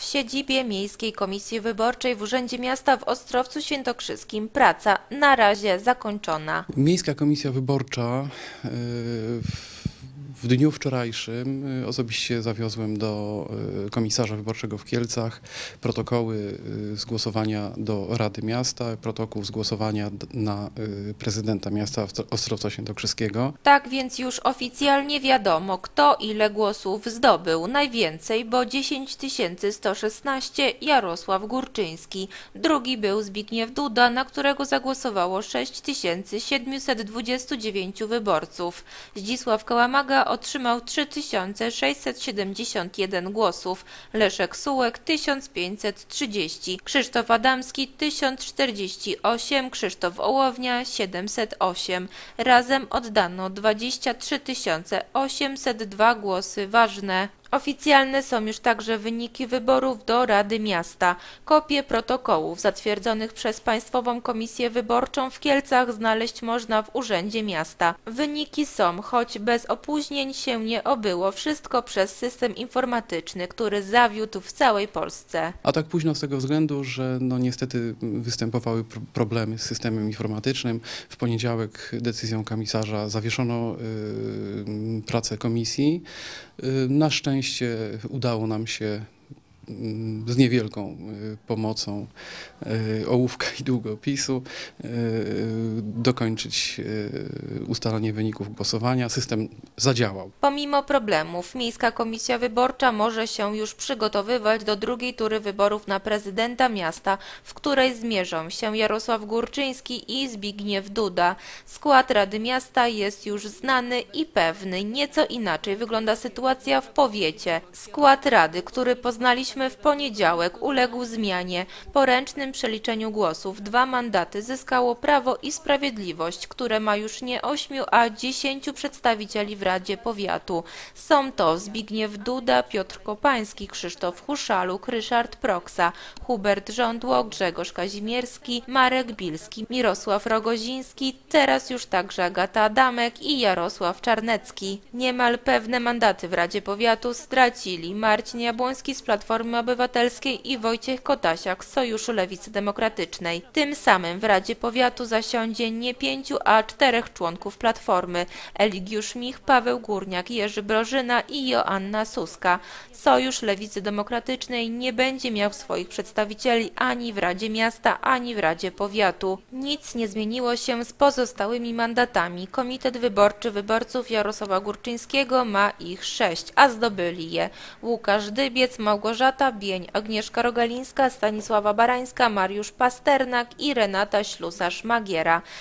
W siedzibie Miejskiej Komisji Wyborczej w Urzędzie Miasta w Ostrowcu Świętokrzyskim praca na razie zakończona. Miejska Komisja Wyborcza y, w- w dniu wczorajszym y, osobiście zawiozłem do y, komisarza wyborczego w Kielcach protokoły y, z głosowania do Rady Miasta, protokół z głosowania na prezydenta miasta Ostro- Ostrowca Świętokrzyskiego. Tak więc już oficjalnie wiadomo, kto ile głosów zdobył. Najwięcej, bo 10 116 Jarosław Górczyński. Drugi był Zbigniew Duda, na którego zagłosowało 6 729 wyborców. Zdzisław Kałamaga otrzymał 3671 głosów, Leszek Sułek 1530, Krzysztof Adamski 1048, Krzysztof Ołownia 708. Razem oddano 23 802 głosy ważne. Oficjalne są już także wyniki wyborów do Rady Miasta. Kopie protokołów zatwierdzonych przez Państwową Komisję Wyborczą w Kielcach znaleźć można w Urzędzie Miasta. Wyniki są, choć bez opóźnień się nie obyło, wszystko przez system informatyczny, który zawiódł w całej Polsce. A tak późno z tego względu, że no niestety występowały pro- problemy z systemem informatycznym. W poniedziałek decyzją komisarza zawieszono y, pracę komisji. Y, na szczęście udało nam się y, z niewielką y, pomocą y, ołówka i długopisu dokończyć y, ustalanie wyników głosowania. System zadziałał. Pomimo problemów, Miejska Komisja Wyborcza może się już przygotowywać do drugiej tury wyborów na prezydenta miasta, w której zmierzą się Jarosław Górczyński i Zbigniew Duda. Skład Rady Miasta jest już znany i pewny. Nieco inaczej wygląda sytuacja w powiecie. Skład Rady, który poznaliśmy w poniedziałek, uległ zmianie. Po ręcznym przeliczeniu głosów dwa mandaty zyskało Prawo i Sprawiedliwość, które ma już nie ośmiu, a dziesięciu przedstawicieli w Radzie Powiatu. Są to Zbigniew Duda, Piotr Kopański, Krzysztof Huszaluk, Ryszard Proksa, Hubert Żądło, Grzegorz Kazimierski, Marek Bilski, Mirosław Rogoziński, teraz już także Agata Adamek i Jarosław Czarnecki. Niemal pewne mandaty w Radzie Powiatu stracili Marcin Jabłoński z Platformy Obywatelskiej i Wojciech Kotasiak z Sojuszu Lewicy Demokratycznej. Tym samym w Radzie Powiatu zasiądzie nie pięciu, a czterech członków Platformy. Eligiusz Mich, Paweł Górniak, Jerzy Brożyna i Joanna Suska. Sojusz Lewicy Demokratycznej nie będzie miał swoich przedstawicieli ani w Radzie Miasta, ani w Radzie Powiatu. Nic nie zmieniło się z pozostałymi mandatami. Komitet Wyborczy Wyborców Jarosława Górczyńskiego ma ich sześć, a zdobyli je Łukasz Dybiec, Małgorzata Bień, Agnieszka Rogalińska, Stanisława Barańska, Mariusz Pasternak i Renata Ślusarz-Magiera.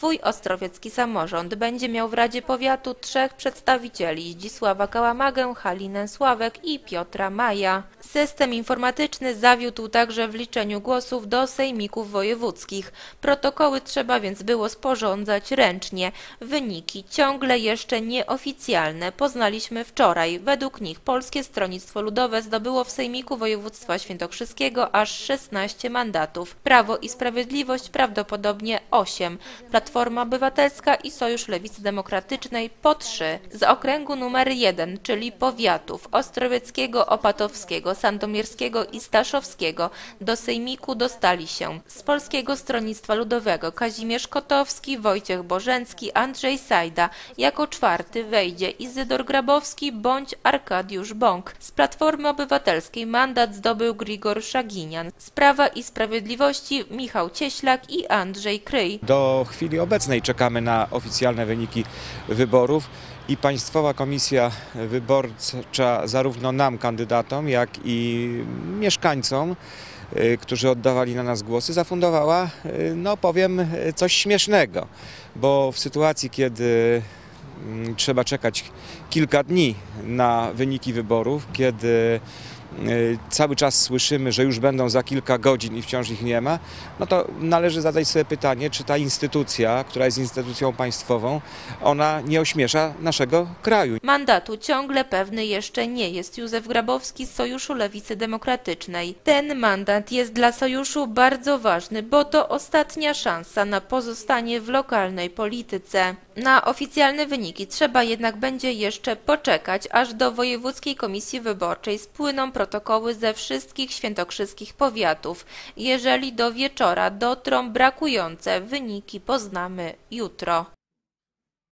Twój ostrowiecki samorząd będzie miał w Radzie Powiatu trzech przedstawicieli Zdzisława Kałamagę, Halinę Sławek i Piotra Maja. System informatyczny zawiódł także w liczeniu głosów do sejmików wojewódzkich. Protokoły trzeba więc było sporządzać ręcznie. Wyniki ciągle jeszcze nieoficjalne poznaliśmy wczoraj. Według nich Polskie Stronnictwo Ludowe zdobyło w Sejmiku Województwa Świętokrzyskiego aż 16 mandatów. Prawo i Sprawiedliwość prawdopodobnie 8. Platforma Obywatelska i Sojusz Lewicy Demokratycznej po 3. Z okręgu numer 1, czyli powiatów Ostrowieckiego, Opatowskiego, Sandomierskiego i Staszowskiego do Sejmiku dostali się z Polskiego Stronnictwa Ludowego Kazimierz Kotowski, Wojciech Bożencki, Andrzej Sajda. Jako czwarty wejdzie Izydor Grabowski bądź Arkadiusz Bąk. Z Platformy Obywatelskiej mandat zdobył Grigor Szaginian. Z Prawa i Sprawiedliwości Michał Cieślak i Andrzej Kryj. Do chwili obecnej. Czekamy na oficjalne wyniki wyborów i Państwowa Komisja Wyborcza zarówno nam, kandydatom, jak i mieszkańcom, y, którzy oddawali na nas głosy, zafundowała, y, no powiem, coś śmiesznego, bo w sytuacji, kiedy mm, trzeba czekać kilka dni na wyniki wyborów, kiedy cały czas słyszymy, że już będą za kilka godzin i wciąż ich nie ma, no to należy zadać sobie pytanie, czy ta instytucja, która jest instytucją państwową, ona nie ośmiesza naszego kraju. Mandatu ciągle pewny jeszcze nie jest Józef Grabowski z Sojuszu Lewicy Demokratycznej. Ten mandat jest dla Sojuszu bardzo ważny, bo to ostatnia szansa na pozostanie w lokalnej polityce. Na oficjalne wyniki trzeba jednak będzie jeszcze poczekać, aż do Wojewódzkiej Komisji Wyborczej spłyną protokoły ze wszystkich świętokrzyskich powiatów. Jeżeli do wieczora dotrą brakujące wyniki, poznamy jutro.